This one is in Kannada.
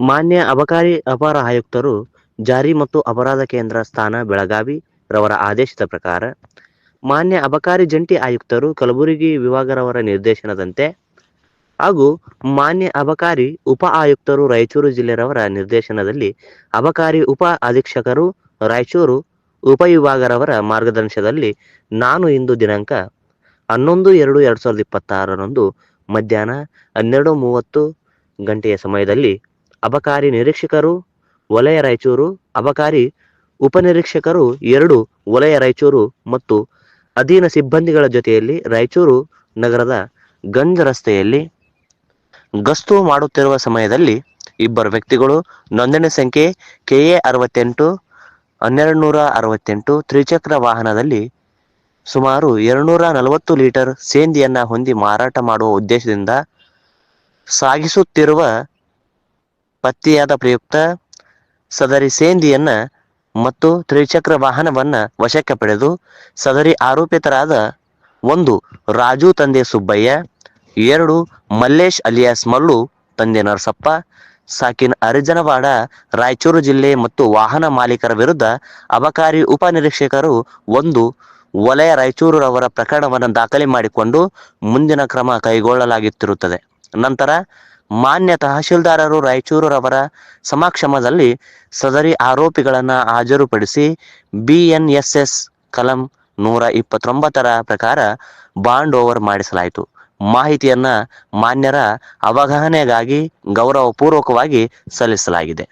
ಮಾನ್ಯ ಅಬಕಾರಿ ಅಪಾರ ಆಯುಕ್ತರು ಜಾರಿ ಮತ್ತು ಅಪರಾಧ ಕೇಂದ್ರ ಸ್ಥಾನ ಬೆಳಗಾವಿ ರವರ ಆದೇಶದ ಪ್ರಕಾರ ಮಾನ್ಯ ಅಬಕಾರಿ ಜಂಟಿ ಆಯುಕ್ತರು ಕಲಬುರಗಿ ವಿಭಾಗರವರ ನಿರ್ದೇಶನದಂತೆ ಹಾಗೂ ಮಾನ್ಯ ಅಬಕಾರಿ ಉಪ ಆಯುಕ್ತರು ರಾಯಚೂರು ಜಿಲ್ಲೆರವರ ನಿರ್ದೇಶನದಲ್ಲಿ ಅಬಕಾರಿ ಉಪ ಅಧೀಕ್ಷಕರು ರಾಯಚೂರು ಉಪವಿಭಾಗರವರ ಮಾರ್ಗದರ್ಶನದಲ್ಲಿ ನಾನು ಇಂದು ದಿನಾಂಕ ಹನ್ನೊಂದು ಎರಡು ಎರಡು ಸಾವಿರದ ಇಪ್ಪತ್ತಾರರಂದು ಮಧ್ಯಾಹ್ನ ಹನ್ನೆರಡು ಮೂವತ್ತು ಗಂಟೆಯ ಸಮಯದಲ್ಲಿ ಅಬಕಾರಿ ನಿರೀಕ್ಷಕರು, ವಲಯ ರಾಯಚೂರು, ಅಬಕಾರಿ ಉಪನಿರೀಕ್ಷಕರು ಎರಡು, ವಲಯ ರಾಯಚೂರು ಮತ್ತು ಅಧೀನ ಸಿಬ್ಬಂದಿಗಳ ಜೊತೆಯಲ್ಲಿ ರಾಯಚೂರು ನಗರದ ಗಂಜ್ ರಸ್ತೆಯಲ್ಲಿ ಗಸ್ತು ಮಾಡುತ್ತಿರುವ ಸಮಯದಲ್ಲಿ ಇಬ್ಬರು ವ್ಯಕ್ತಿಗಳು ನೋಂದಣಿ ಸಂಖ್ಯೆ ಕೆಎ ಅರವತ್ತೆಂಟು ಹನ್ನೆರಡು ನೂರ ಅರವತ್ತೆಂಟು ತ್ರಿಚಕ್ರ ವಾಹನದಲ್ಲಿ ಸುಮಾರು ಎರಡುನೂರ ನಲವತ್ತು ಲೀಟರ್ ಸೇಂದಿಯನ್ನು ಹೊಂದಿ ಮಾರಾಟ ಮಾಡುವ ಉದ್ದೇಶದಿಂದ ಸಾಗಿಸುತ್ತಿರುವ ಪತ್ತೆಯಾದ ಪ್ರಯುಕ್ತ ಸದರಿ ಸೇಂದಿಯನ್ನ ಮತ್ತು ತ್ರಿಚಕ್ರ ವಾಹನವನ್ನ ವಶಕ್ಕೆ ಪಡೆದು ಸದರಿ ಆರೋಪಿತರಾದ ಒಂದು ರಾಜು ತಂದೆ ಸುಬ್ಬಯ್ಯ, ಎರಡು ಮಲ್ಲೇಶ್ ಅಲಿಯಾಸ್ ಮಲ್ಲು ತಂದೆ ನರಸಪ್ಪ, ಸಾಕಿನ್ ಅರಿಜನವಾಡ ರಾಯಚೂರು ಜಿಲ್ಲೆ ಮತ್ತು ವಾಹನ ಮಾಲೀಕರ ವಿರುದ್ಧ ಅಬಕಾರಿ ಉಪನಿರೀಕ್ಷಕರು ಒಂದು ವಲಯ ರಾಯಚೂರವರ ಪ್ರಕರಣವನ್ನು ದಾಖಲೆ ಮಾಡಿಕೊಂಡು ಮುಂದಿನ ಕ್ರಮ ಕೈಗೊಳ್ಳಲಾಗುತ್ತಿರುತ್ತದೆ. ನಂತರ ಮಾನ್ಯ ತಹಶೀಲ್ದಾರರು ರಾಯಚೂರವರ ಸಮಕ್ಷಮದಲ್ಲಿ ಸದರಿ ಆರೋಪಿಗಳನ್ನು ಹಾಜರುಪಡಿಸಿ ಬಿಎನ್ಎಸ್ಎಸ್ ಕಲಂ ನೂರ ಇಪ್ಪತ್ತೊಂಬತ್ತರ ಪ್ರಕಾರ ಬಾಂಡ್ ಓವರ್ ಮಾಡಿಸಲಾಯಿತು. ಮಾಹಿತಿಯನ್ನ ಮಾನ್ಯರ ಅವಗಾಹನೆಗಾಗಿ ಗೌರವಪೂರ್ವಕವಾಗಿ ಸಲ್ಲಿಸಲಾಗಿದೆ.